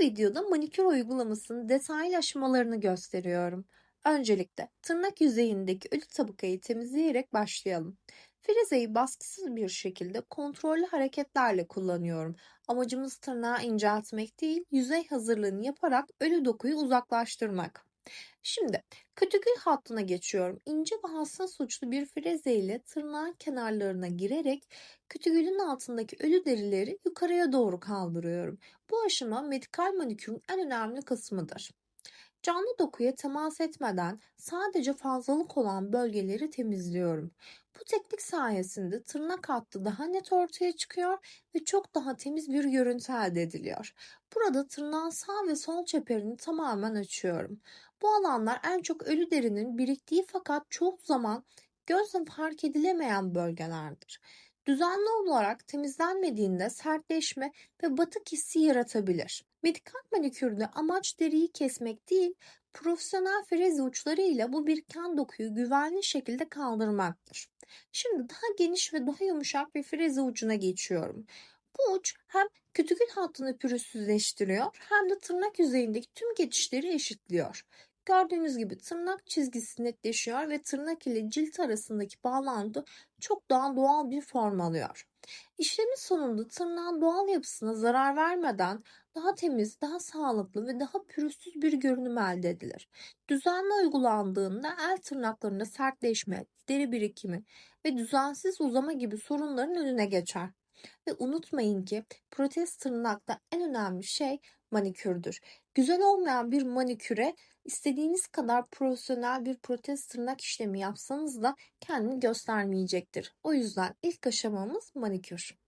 videoda manikür uygulamasının detaylı aşamalarını gösteriyorum. Öncelikle tırnak yüzeyindeki ölü tabakayı temizleyerek başlayalım. Frezeyi baskısız bir şekilde kontrollü hareketlerle kullanıyorum. Amacımız tırnağı inceltmek değil, yüzey hazırlığını yaparak ölü dokuyu uzaklaştırmak. Şimdi kütükül hattına geçiyorum. İnce ve hassas uçlu bir freze ile tırnağın kenarlarına girerek kütükülün altındaki ölü derileri yukarıya doğru kaldırıyorum. Bu aşama medikal manikürün en önemli kısmıdır. Canlı dokuya temas etmeden sadece fazlalık olan bölgeleri temizliyorum. Bu teknik sayesinde tırnak hattı daha net ortaya çıkıyor ve çok daha temiz bir görüntü elde ediliyor. Burada tırnağın sağ ve sol çeperini tamamen açıyorum. Bu alanlar en çok ölü derinin biriktiği fakat çoğu zaman gözle fark edilemeyen bölgelerdir. Düzenli olarak temizlenmediğinde sertleşme ve batık hissi yaratabilir. Medikal manikürde amaç deriyi kesmek değil, profesyonel freze uçlarıyla bu biriken dokuyu güvenli şekilde kaldırmaktır. Şimdi daha geniş ve daha yumuşak bir freze ucuna geçiyorum. Bu uç hem kütükül hattını pürüzsüzleştiriyor hem de tırnak yüzeyindeki tüm geçişleri eşitliyor. Gördüğünüz gibi tırnak çizgisi netleşiyor ve tırnak ile cilt arasındaki bağlantı çok daha doğal bir form alıyor. İşlemin sonunda tırnağın doğal yapısına zarar vermeden daha temiz, daha sağlıklı ve daha pürüzsüz bir görünüm elde edilir. Düzenli uygulandığında el tırnaklarında sertleşme, deri birikimi ve düzensiz uzama gibi sorunların önüne geçer. Ve unutmayın ki protez tırnakta en önemli şey manikürdür. Güzel olmayan bir maniküre istediğiniz kadar profesyonel bir protez tırnak işlemi yapsanız da kendini göstermeyecektir. O yüzden ilk aşamamız manikür.